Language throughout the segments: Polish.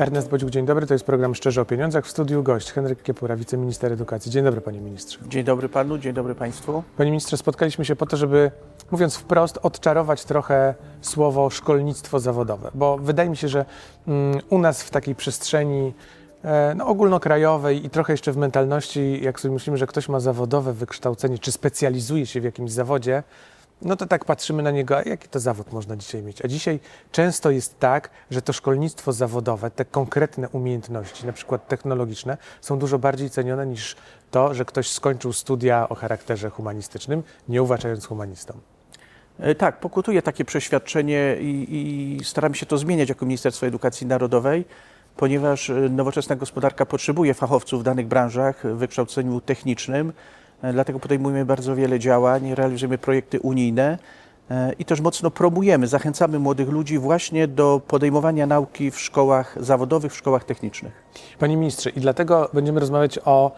Ernest Bodziuk, dzień dobry. To jest program Szczerze o Pieniądzach. W studiu gość Henryk Kiepura, wiceminister edukacji. Dzień dobry, panie ministrze. Dzień dobry panu, dzień dobry państwu. Panie ministrze, spotkaliśmy się po to, żeby, mówiąc wprost, odczarować trochę słowo szkolnictwo zawodowe, bo wydaje mi się, że mm, u nas w takiej przestrzeni e, no, ogólnokrajowej i trochę jeszcze w mentalności, jak sobie myślimy, że ktoś ma zawodowe wykształcenie, czy specjalizuje się w jakimś zawodzie, no to tak patrzymy na niego, a jaki to zawód można dzisiaj mieć? A dzisiaj często jest tak, że to szkolnictwo zawodowe, te konkretne umiejętności, na przykład technologiczne, są dużo bardziej cenione niż to, że ktoś skończył studia o charakterze humanistycznym, nie uważając humanistą. E, Tak, pokutuje takie przeświadczenie i, i się to zmieniać jako Ministerstwo Edukacji Narodowej, ponieważ e, nowoczesna gospodarka potrzebuje fachowców w danych branżach w wykształceniu technicznym. E, Dlatego podejmujemy bardzo wiele działań, realizujemy projekty unijne e, i też mocno promujemy, zachęcamy młodych ludzi właśnie do podejmowania nauki w szkołach zawodowych, w szkołach technicznych. Panie ministrze, i dlatego będziemy rozmawiać o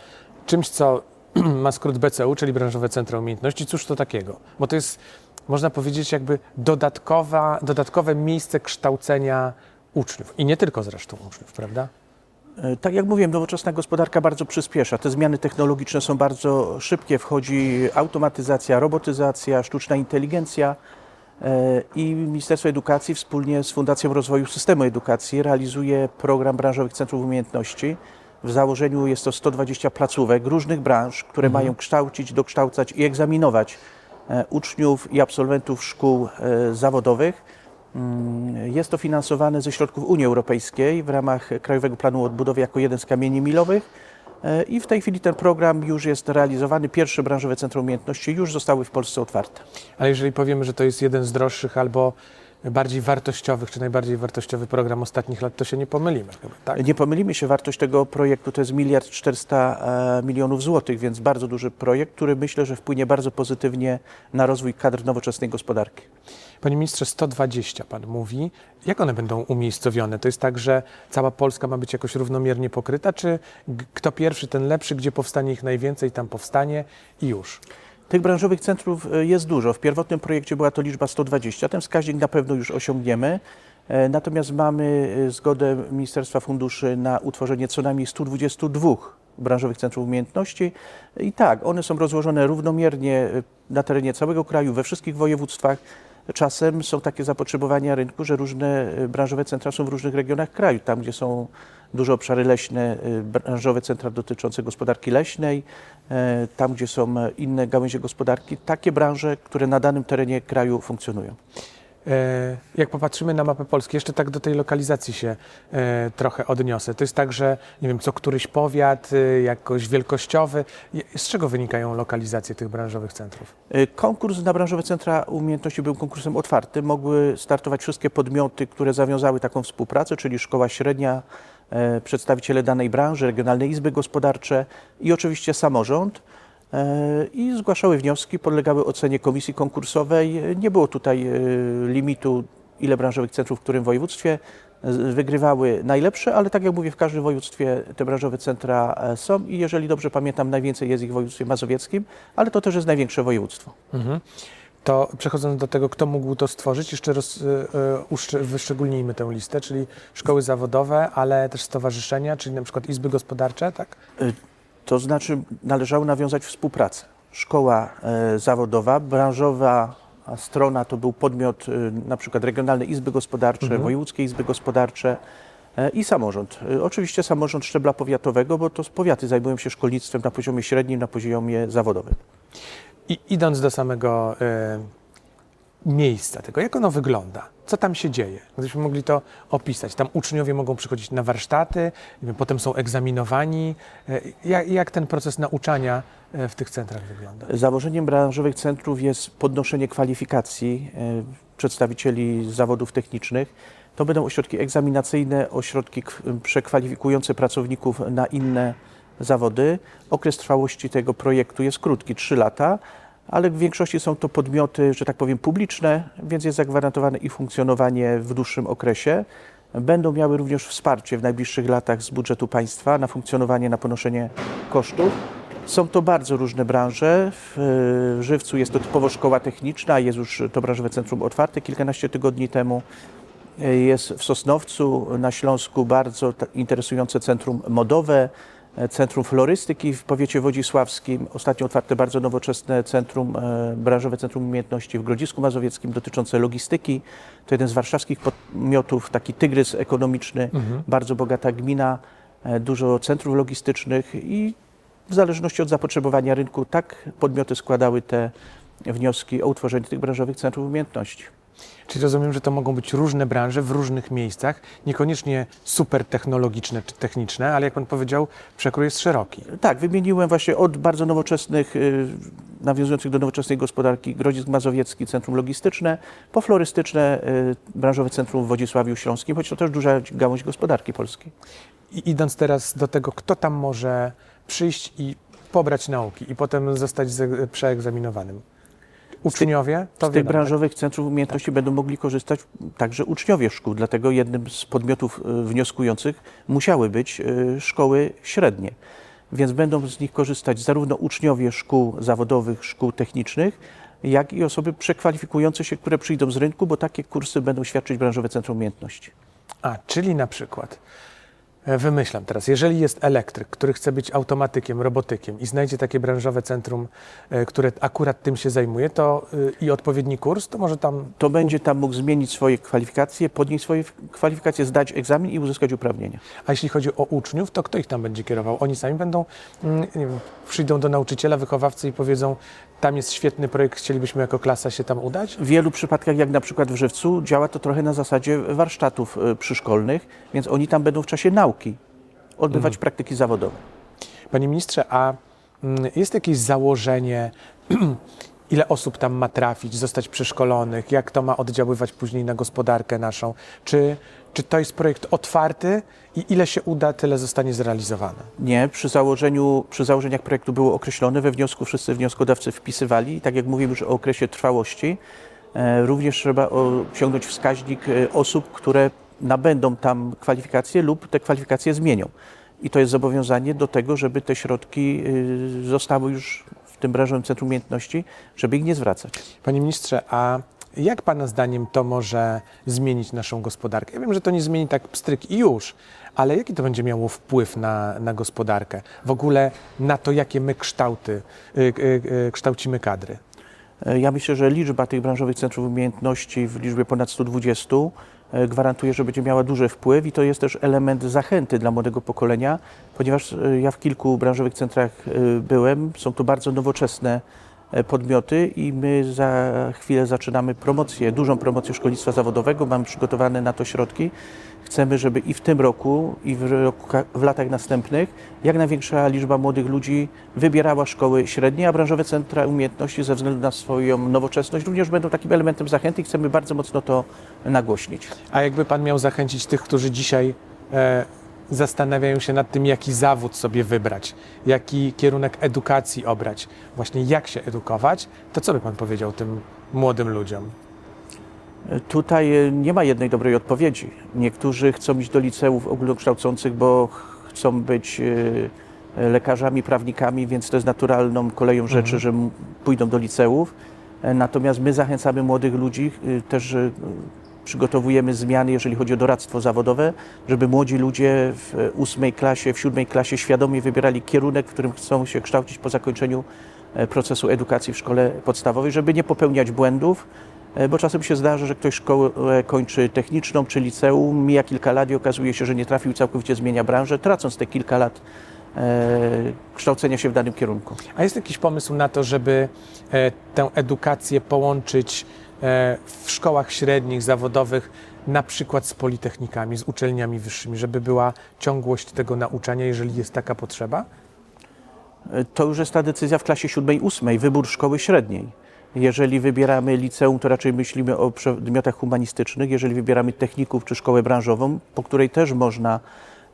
czymś, co ma skrót BCU, czyli Branżowe Centra Umiejętności. Cóż to takiego? Bo to jest, można powiedzieć, jakby dodatkowa, dodatkowe miejsce kształcenia uczniów. I nie tylko zresztą uczniów, prawda? E, Tak jak mówiłem, nowoczesna gospodarka bardzo przyspiesza. Te zmiany technologiczne są bardzo szybkie. Wchodzi automatyzacja, robotyzacja, sztuczna inteligencja. E, I Ministerstwo Edukacji wspólnie z Fundacją Rozwoju Systemu Edukacji realizuje program branżowych centrów umiejętności. W założeniu jest to 120 placówek różnych branż, które mają kształcić, dokształcać i egzaminować e, uczniów i absolwentów szkół zawodowych. Mm, Jest to finansowane ze środków Unii Europejskiej w ramach Krajowego Planu Odbudowy jako jeden z kamieni milowych. E, I w tej chwili ten program już jest realizowany. Pierwsze branżowe centrum umiejętności już zostały w Polsce otwarte. Ale jeżeli powiemy, że to jest jeden z droższych albo bardziej wartościowych, czy najbardziej wartościowy program ostatnich lat, to się nie pomylimy chyba, tak? Nie pomylimy się, wartość tego projektu to jest miliard 400 e, milionów złotych, więc bardzo duży projekt, który myślę, że wpłynie bardzo pozytywnie na rozwój kadr nowoczesnej gospodarki. Panie ministrze, 120 pan mówi. Jak one będą umiejscowione? To jest tak, że cała Polska ma być jakoś równomiernie pokryta, czy kto pierwszy, ten lepszy, gdzie powstanie ich najwięcej, tam powstanie i już? Tych branżowych centrów e, jest dużo. W pierwotnym projekcie była to liczba 120. Ten wskaźnik na pewno już osiągniemy. E, Natomiast mamy e, zgodę Ministerstwa Funduszy na utworzenie co najmniej 122 branżowych centrów umiejętności. I tak, one są rozłożone równomiernie na terenie całego kraju, we wszystkich województwach. Czasem są takie zapotrzebowania rynku, że różne branżowe centra są w różnych regionach kraju. Tam, gdzie są duże obszary leśne, e, branżowe centra dotyczące gospodarki leśnej, e, tam, gdzie są inne gałęzie gospodarki, takie branże, które na danym terenie kraju funkcjonują. E, Jak popatrzymy na mapę Polski, jeszcze tak do tej lokalizacji się e, trochę odniosę. To jest tak, że nie wiem, co któryś powiat, e, jakoś wielkościowy. Z czego wynikają lokalizacje tych branżowych centrów? E, Konkurs na branżowe centra umiejętności był konkursem otwartym. Mogły startować wszystkie podmioty, które zawiązały taką współpracę, czyli szkoła średnia, przedstawiciele danej branży, regionalne izby gospodarcze i oczywiście samorząd. E, I zgłaszały wnioski, podlegały ocenie komisji konkursowej. E, Nie było tutaj e, limitu, ile branżowych centrów w którym województwie. Wygrywały najlepsze, ale tak jak mówię, w każdym województwie te branżowe centra e, są i jeżeli dobrze pamiętam, najwięcej jest ich w województwie mazowieckim, ale to też jest największe województwo. Mhm. To przechodząc do tego, kto mógł to stworzyć, jeszcze roz, e, uszczy- wyszczególnijmy tę listę, czyli szkoły zawodowe, ale też stowarzyszenia, czyli na przykład izby gospodarcze, tak? To znaczy należało nawiązać współpracę. Szkoła zawodowa, branżowa strona to był podmiot na przykład regionalne izby gospodarcze, wojewódzkie izby gospodarcze i samorząd. Oczywiście samorząd szczebla powiatowego, bo to powiaty zajmują się szkolnictwem na poziomie średnim, na poziomie zawodowym. I idąc do samego e, miejsca tego, jak ono wygląda, co tam się dzieje, gdybyśmy mogli to opisać. Tam uczniowie mogą przychodzić na warsztaty, potem są egzaminowani. E, jak, ten proces nauczania e, w tych centrach wygląda? Założeniem branżowych centrów jest podnoszenie kwalifikacji e, przedstawicieli zawodów technicznych. To będą ośrodki egzaminacyjne, ośrodki przekwalifikujące pracowników na inne zawody. Okres trwałości tego projektu jest krótki, 3 lata, ale w większości są to podmioty, że tak powiem, publiczne, więc jest zagwarantowane ich funkcjonowanie w dłuższym okresie. Będą miały również wsparcie w najbliższych latach z budżetu państwa na funkcjonowanie, na ponoszenie kosztów. Są to bardzo różne branże. W e, Żywcu jest to typowo szkoła techniczna, jest już to branżowe centrum otwarte kilkanaście tygodni temu. Jest w Sosnowcu na Śląsku bardzo interesujące centrum modowe, e, centrum florystyki w powiecie wodzisławskim. Ostatnio otwarte bardzo nowoczesne centrum, e, branżowe centrum umiejętności w Grodzisku Mazowieckim dotyczące logistyki. To jeden z warszawskich podmiotów, taki tygrys ekonomiczny, bardzo bogata gmina, e, dużo centrów logistycznych i w zależności od zapotrzebowania rynku tak podmioty składały te wnioski o utworzenie tych branżowych centrów umiejętności. Czyli rozumiem, że to mogą być różne branże w różnych miejscach, niekoniecznie super technologiczne czy techniczne, ale jak pan powiedział, przekrój jest szeroki. Tak, wymieniłem właśnie od bardzo nowoczesnych, y, nawiązujących do nowoczesnej gospodarki Grodzisk Mazowiecki, centrum logistyczne, po florystyczne, y, branżowe centrum w Wodzisławiu Śląskim, choć to też duża gałąź gospodarki polskiej. I idąc teraz do tego, kto tam może przyjść i pobrać nauki i potem zostać ze- przeegzaminowanym. Uczniowie? To Z tych wiadomo, tak? branżowych centrów umiejętności będą mogli korzystać także uczniowie szkół, dlatego jednym z podmiotów y, wnioskujących musiały być y, szkoły średnie. Więc będą z nich korzystać zarówno uczniowie szkół zawodowych, szkół technicznych, jak i osoby przekwalifikujące się, które przyjdą z rynku, bo takie kursy będą świadczyć branżowe centrum umiejętności. A, czyli na przykład, e, wymyślam teraz, jeżeli jest elektryk, który chce być automatykiem, robotykiem i znajdzie takie branżowe centrum, e, które akurat tym się zajmuje, to y, i odpowiedni kurs, to może tam To będzie tam mógł zmienić swoje kwalifikacje, podnieść swoje kwalifikacje, zdać egzamin i uzyskać uprawnienia. A jeśli chodzi o uczniów, to kto ich tam będzie kierował? Oni sami będą, mm, nie wiem, przyjdą do nauczyciela, wychowawcy i powiedzą, tam jest świetny projekt, chcielibyśmy jako klasa się tam udać? W wielu przypadkach, jak na przykład w Żywcu, działa to trochę na zasadzie warsztatów y, przyszkolnych, więc oni tam będą w czasie nauki odbywać praktyki zawodowe. Panie ministrze, a mm, jest jakieś założenie, ile osób tam ma trafić, zostać przeszkolonych, jak to ma oddziaływać później na gospodarkę naszą? Czy, czy to jest projekt otwarty i ile się uda, tyle zostanie zrealizowane? Nie, przy założeniu, przy założeniach projektu było określone, we wniosku wszyscy wnioskodawcy wpisywali, tak jak mówimy już o okresie trwałości, e, również trzeba osiągnąć wskaźnik e, osób, które nabędą tam kwalifikacje lub te kwalifikacje zmienią. I to jest zobowiązanie do tego, żeby te środki y, zostały już w tym branżowym centrum umiejętności, żeby ich nie zwracać. Panie ministrze, a jak Pana zdaniem to może zmienić naszą gospodarkę? Ja wiem, że to nie zmieni tak pstryk i już, ale jaki to będzie miało wpływ na, na gospodarkę? W ogóle na to, jakie my kształty, y, y, y, kształcimy kadry? E, Ja myślę, że liczba tych branżowych centrów umiejętności w liczbie ponad 120 e, gwarantuje, że będzie miała duży wpływ i to jest też element zachęty dla młodego pokolenia, ponieważ e, ja w kilku branżowych centrach byłem, są to bardzo nowoczesne podmioty i my za chwilę zaczynamy promocję, dużą promocję szkolnictwa zawodowego, mamy przygotowane na to środki. Chcemy, żeby i w tym roku, i w, roku, w latach następnych jak największa liczba młodych ludzi wybierała szkoły średnie, a branżowe centra umiejętności ze względu na swoją nowoczesność również będą takim elementem zachęty i chcemy bardzo mocno to nagłośnić. A jakby Pan miał zachęcić tych, którzy dzisiaj e, zastanawiają się nad tym, jaki zawód sobie wybrać, jaki kierunek edukacji obrać, właśnie jak się edukować, to co by Pan powiedział tym młodym ludziom? Tutaj e, nie ma jednej dobrej odpowiedzi. Niektórzy chcą iść do liceów ogólnokształcących, bo ch- chcą być e, lekarzami, prawnikami, więc to jest naturalną koleją rzeczy, że m- pójdą do liceów. E, Natomiast my zachęcamy młodych ludzi, e, też e, przygotowujemy zmiany, jeżeli chodzi o doradztwo zawodowe, żeby młodzi ludzie w e, ósmej klasie, w siódmej klasie świadomie wybierali kierunek, w którym chcą się kształcić po zakończeniu e, procesu edukacji w szkole podstawowej, żeby nie popełniać błędów, E, bo czasem się zdarza, że ktoś szkołę kończy techniczną czy liceum, mija kilka lat i okazuje się, że nie trafił, całkowicie zmienia branżę, tracąc te kilka lat e, kształcenia się w danym kierunku. A jest jakiś pomysł na to, żeby e, tę edukację połączyć e, w szkołach średnich, zawodowych, na przykład z politechnikami, z uczelniami wyższymi, żeby była ciągłość tego nauczania, jeżeli jest taka potrzeba? E, To już jest ta decyzja w klasie siódmej, ósmej, wybór szkoły średniej. Jeżeli wybieramy liceum, to raczej myślimy o przedmiotach humanistycznych. Jeżeli wybieramy techników czy szkołę branżową, po której też można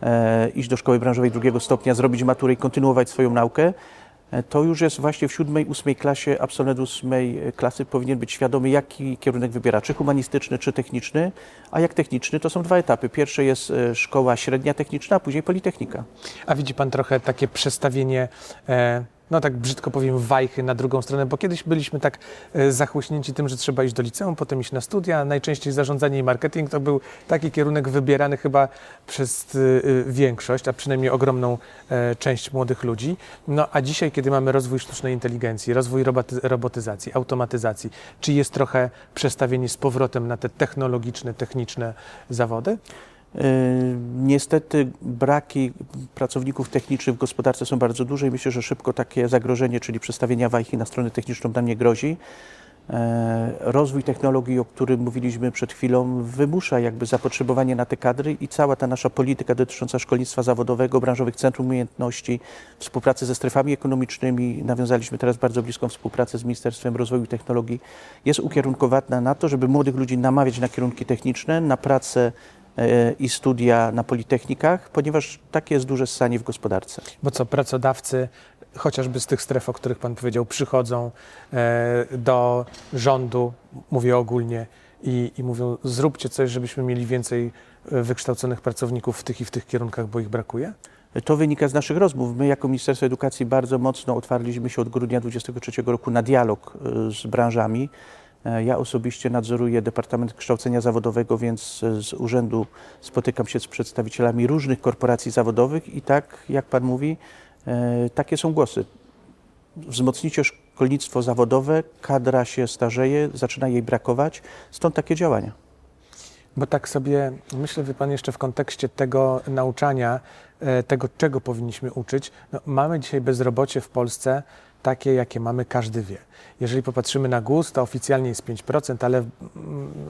e, iść do szkoły branżowej drugiego stopnia, zrobić maturę i kontynuować swoją naukę, e, to już jest właśnie w siódmej, ósmej klasie, absolwent ósmej klasy powinien być świadomy, jaki kierunek wybiera, czy humanistyczny, czy techniczny. A jak techniczny, to są dwa etapy. Pierwsze jest e, szkoła średnia techniczna, a później politechnika. A widzi Pan trochę takie przestawienie e, no tak brzydko powiem, wajchy na drugą stronę, bo kiedyś byliśmy tak e, zachłyśnięci tym, że trzeba iść do liceum, potem iść na studia. Najczęściej zarządzanie i marketing to był taki kierunek wybierany chyba przez e, e, większość, a przynajmniej ogromną część młodych ludzi. No a dzisiaj, kiedy mamy rozwój sztucznej inteligencji, rozwój roboty, robotyzacji, automatyzacji, czy jest trochę przestawienie z powrotem na te technologiczne, techniczne zawody? Yy, Niestety braki pracowników technicznych w gospodarce są bardzo duże i myślę, że szybko takie zagrożenie, czyli przestawienia wajchi na stronę techniczną nam nie grozi. E, Rozwój technologii, o którym mówiliśmy przed chwilą, wymusza jakby zapotrzebowanie na te kadry i cała ta nasza polityka dotycząca szkolnictwa zawodowego, branżowych centrum umiejętności, współpracy ze strefami ekonomicznymi, nawiązaliśmy teraz bardzo bliską współpracę z Ministerstwem Rozwoju i Technologii, jest ukierunkowana na to, żeby młodych ludzi namawiać na kierunki techniczne, na pracę i studia na politechnikach, ponieważ takie jest duże ssanie w gospodarce. Bo co, pracodawcy, chociażby z tych stref, o których Pan powiedział, przychodzą e, do rządu, mówię ogólnie, i, i mówią, zróbcie coś, żebyśmy mieli więcej e, wykształconych pracowników w tych i w tych kierunkach, bo ich brakuje? To wynika z naszych rozmów. My jako Ministerstwo Edukacji bardzo mocno otwarliśmy się od grudnia 2023 roku na dialog z branżami. E, Ja osobiście nadzoruję Departament Kształcenia Zawodowego, więc e, z urzędu spotykam się z przedstawicielami różnych korporacji zawodowych i tak, jak Pan mówi, e, takie są głosy. Wzmocnicie szkolnictwo zawodowe, kadra się starzeje, zaczyna jej brakować, stąd takie działania. Bo tak sobie myślę, wie Pan, jeszcze w kontekście tego nauczania, tego, czego powinniśmy uczyć. No, mamy dzisiaj bezrobocie w Polsce takie, jakie mamy, każdy wie. Jeżeli popatrzymy na GUS, to oficjalnie jest 5%, ale mm,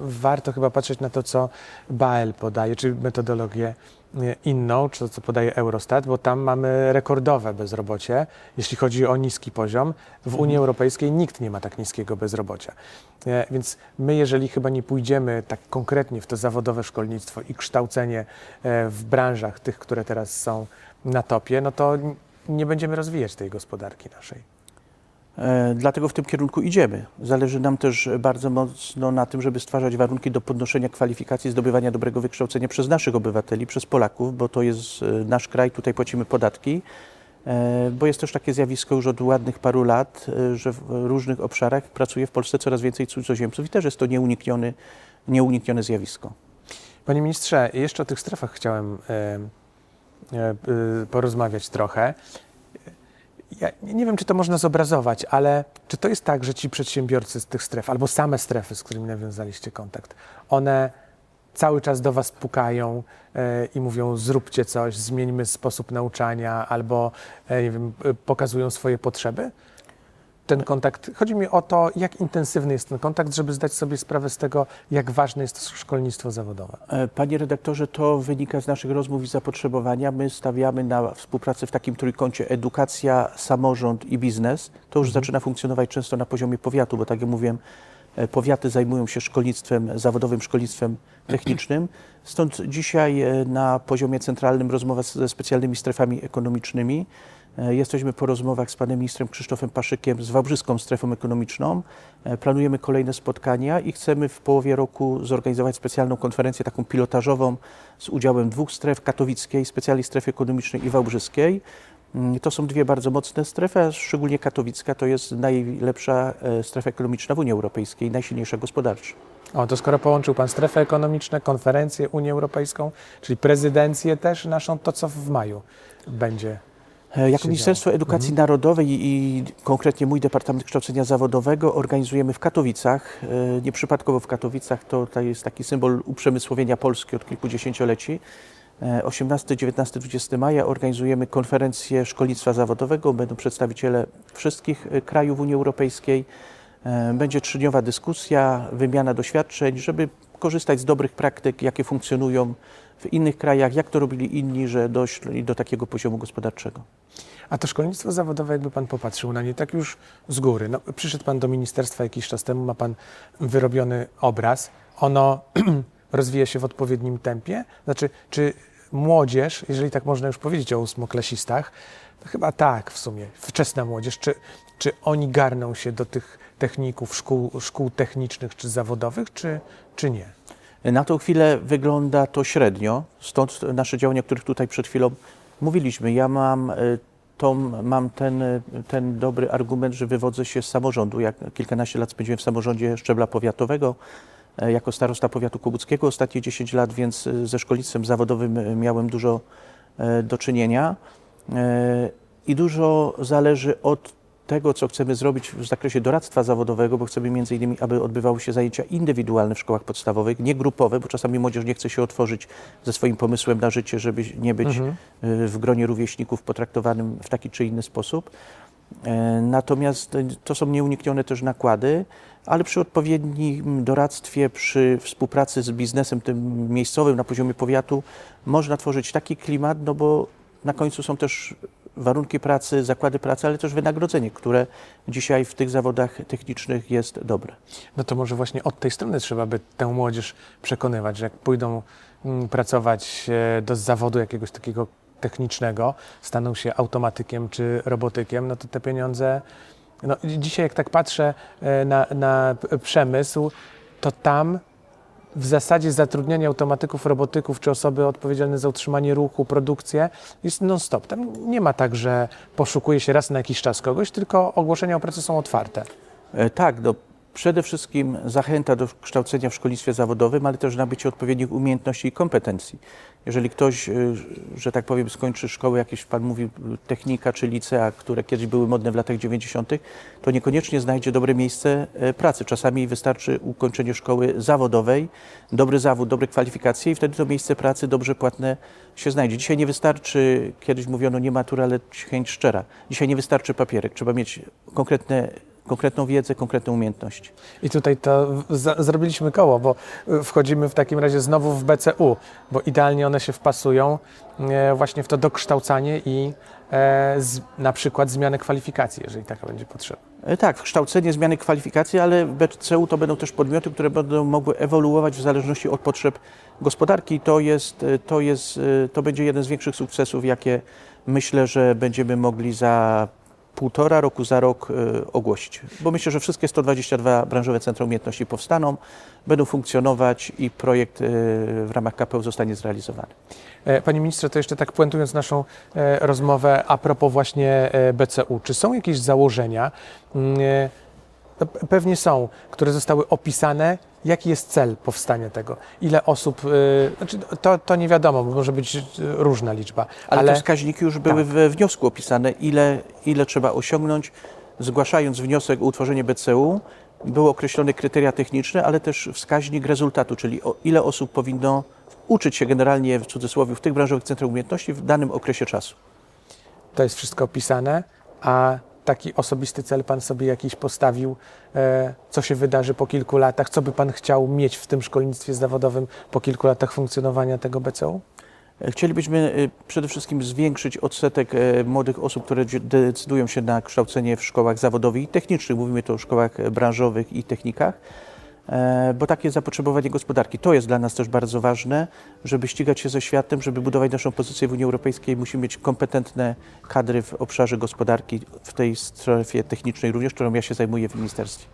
warto chyba patrzeć na to, co BAEL podaje, czy metodologię e, inną, czy to, co podaje Eurostat, bo tam mamy rekordowe bezrobocie, jeśli chodzi o niski poziom. W Unii Europejskiej nikt nie ma tak niskiego bezrobocia. E, Więc my, jeżeli chyba nie pójdziemy tak konkretnie w to zawodowe szkolnictwo i kształcenie e, w branżach tych, które teraz są na topie, no to nie będziemy rozwijać tej gospodarki naszej. E, Dlatego w tym kierunku idziemy. Zależy nam też bardzo mocno na tym, żeby stwarzać warunki do podnoszenia kwalifikacji, zdobywania dobrego wykształcenia przez naszych obywateli, przez Polaków, bo to jest e, nasz kraj, tutaj płacimy podatki. E, Bo jest też takie zjawisko już od ładnych paru lat, że w różnych obszarach pracuje w Polsce coraz więcej cudzoziemców i też jest to nieuniknione, nieuniknione zjawisko. Panie ministrze, jeszcze o tych strefach chciałem porozmawiać trochę. Ja nie wiem, czy to można zobrazować, ale czy to jest tak, że ci przedsiębiorcy z tych stref, albo same strefy, z którymi nawiązaliście kontakt, one cały czas do Was pukają e, i mówią: zróbcie coś, zmieńmy sposób nauczania, albo e, nie wiem, e, pokazują swoje potrzeby? Ten kontakt, chodzi mi o to, jak intensywny jest ten kontakt, żeby zdać sobie sprawę z tego, jak ważne jest to szkolnictwo zawodowe. E, Panie redaktorze, to wynika z naszych rozmów i zapotrzebowania. My stawiamy na współpracę w takim trójkącie edukacja, samorząd i biznes. To już zaczyna funkcjonować często na poziomie powiatu, bo tak jak mówiłem, e, powiaty zajmują się szkolnictwem zawodowym, szkolnictwem technicznym. Stąd dzisiaj e, na poziomie centralnym rozmowa ze specjalnymi strefami ekonomicznymi. E, Jesteśmy po rozmowach z panem ministrem Krzysztofem Paszykiem z Wałbrzyską Strefą Ekonomiczną. E, Planujemy kolejne spotkania i chcemy w połowie roku zorganizować specjalną konferencję, taką pilotażową z udziałem dwóch stref, katowickiej, specjalnej strefy ekonomicznej i wałbrzyskiej. Mm, To są dwie bardzo mocne strefy, a szczególnie katowicka to jest najlepsza e, strefa ekonomiczna w Unii Europejskiej, najsilniejsza gospodarczo. O, to skoro połączył Pan strefę ekonomiczne, konferencję Unię Europejską, czyli prezydencję też naszą, to co w maju będzie? E, Jako Ministerstwo Edukacji Narodowej i, konkretnie mój Departament Kształcenia Zawodowego organizujemy w Katowicach, e, nieprzypadkowo w Katowicach, to, to jest taki symbol uprzemysłowienia Polski od kilkudziesięcioleci. E, 18, 19, 20 maja organizujemy konferencję szkolnictwa zawodowego. Będą przedstawiciele wszystkich e, krajów Unii Europejskiej. Będzie trzydniowa dyskusja, wymiana doświadczeń, żeby korzystać z dobrych praktyk, jakie funkcjonują w innych krajach, jak to robili inni, że doszli do takiego poziomu gospodarczego. A to szkolnictwo zawodowe, jakby Pan popatrzył na nie tak już z góry. No, przyszedł Pan do ministerstwa jakiś czas temu, ma Pan wyrobiony obraz. Ono rozwija się w odpowiednim tempie? Znaczy, czy młodzież, jeżeli tak można już powiedzieć o ósmoklasistach, to chyba tak w sumie, wczesna młodzież, czy, czy oni garną się do tych techników, szkół, szkół technicznych czy zawodowych, czy, czy nie? Na tą chwilę wygląda to średnio, stąd nasze działania, o których tutaj przed chwilą mówiliśmy. Ja mam e, to mam ten, ten dobry argument, że wywodzę się z samorządu. Jak kilkanaście lat spędziłem w samorządzie szczebla powiatowego, e, jako starosta powiatu kłobuckiego ostatnie 10 lat, więc e, ze szkolnictwem zawodowym e, miałem dużo e, do czynienia. E, I dużo zależy od tego, co chcemy zrobić w zakresie doradztwa zawodowego, bo chcemy między innymi, aby odbywały się zajęcia indywidualne w szkołach podstawowych, nie grupowe, bo czasami młodzież nie chce się otworzyć ze swoim pomysłem na życie, żeby nie być Mhm. y, w gronie rówieśników potraktowanym w taki czy inny sposób. E, Natomiast y, to są nieuniknione też nakłady, ale przy odpowiednim doradztwie, przy współpracy z biznesem tym miejscowym na poziomie powiatu można tworzyć taki klimat, no bo na końcu są też warunki pracy, zakłady pracy, ale też wynagrodzenie, które dzisiaj w tych zawodach technicznych jest dobre. No to może właśnie od tej strony trzeba by tę młodzież przekonywać, że jak pójdą mm, pracować e, do zawodu jakiegoś takiego technicznego, staną się automatykiem czy robotykiem, no to te pieniądze. No, dzisiaj, jak tak patrzę e, na, na przemysł, to tam w zasadzie zatrudnianie automatyków, robotyków czy osoby odpowiedzialne za utrzymanie ruchu, produkcję jest non-stop. Tam nie ma tak, że poszukuje się raz na jakiś czas kogoś, tylko ogłoszenia o pracę są otwarte. E, Tak, no, przede wszystkim zachęta do kształcenia w szkolnictwie zawodowym, ale też nabycie odpowiednich umiejętności i kompetencji. Jeżeli ktoś, e, że tak powiem, skończy szkołę, jakieś Pan mówił, technika czy licea, które kiedyś były modne w latach 90., to niekoniecznie znajdzie dobre miejsce e, pracy. Czasami wystarczy ukończenie szkoły zawodowej, dobry zawód, dobre kwalifikacje i wtedy to miejsce pracy dobrze płatne się znajdzie. Dzisiaj nie wystarczy, kiedyś mówiono nie matura, lecz chęć szczera. Dzisiaj nie wystarczy papierek, trzeba mieć konkretne konkretną wiedzę, konkretną umiejętność. I tutaj to za, zrobiliśmy koło, bo y, wchodzimy w takim razie znowu w BCU, bo idealnie one się wpasują e, właśnie w to dokształcanie i e, z, na przykład zmianę kwalifikacji, jeżeli taka będzie potrzeba. E, Tak, kształcenie, zmiany kwalifikacji, ale w BCU to będą też podmioty, które będą mogły ewoluować w zależności od potrzeb gospodarki. I To, jest, to, jest, to będzie jeden z większych sukcesów, jakie myślę, że będziemy mogli za półtora roku, za rok e, ogłosić. Bo myślę, że wszystkie 122 branżowe centra umiejętności powstaną, będą funkcjonować i projekt e, w ramach KPU zostanie zrealizowany. E, Panie ministrze, to jeszcze tak puentując naszą rozmowę a propos właśnie BCU, czy są jakieś założenia, mm, no, pe- pewnie są, które zostały opisane, jaki jest cel powstania tego, ile osób, e, znaczy to, to nie wiadomo, bo może być e, różna liczba, Ale, ale, te wskaźniki już były Tak. we wniosku opisane, ile, ile trzeba osiągnąć. Zgłaszając wniosek o utworzenie BCU, były określone kryteria techniczne, ale też wskaźnik rezultatu, czyli ile osób powinno uczyć się generalnie w cudzysłowie w tych branżowych centrach umiejętności w danym okresie czasu. to jest wszystko opisane, a taki osobisty cel Pan sobie jakiś postawił, e, co się wydarzy po kilku latach, co by Pan chciał mieć w tym szkolnictwie zawodowym po kilku latach funkcjonowania tego BCU? Chcielibyśmy y, przede wszystkim zwiększyć odsetek e, młodych osób, które decydują się na kształcenie w szkołach zawodowych i technicznych. Mówimy tu o szkołach e, branżowych i technikach, e, bo takie zapotrzebowanie gospodarki. To jest dla nas też bardzo ważne, żeby ścigać się ze światem, żeby budować naszą pozycję w Unii Europejskiej. Musimy mieć kompetentne kadry w obszarze gospodarki, w tej strefie technicznej również, którą ja się zajmuję w ministerstwie.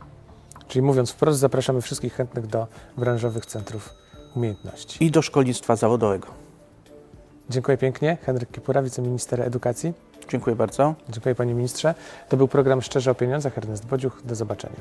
Czyli mówiąc wprost, zapraszamy wszystkich chętnych do branżowych centrów umiejętności. I do szkolnictwa zawodowego. Dziękuję pięknie. Henryk Kipura, wiceminister edukacji. Dziękuję bardzo. Dziękuję panie ministrze. To był program Szczerze o pieniądzach. Ernest Bodziuch. Do zobaczenia.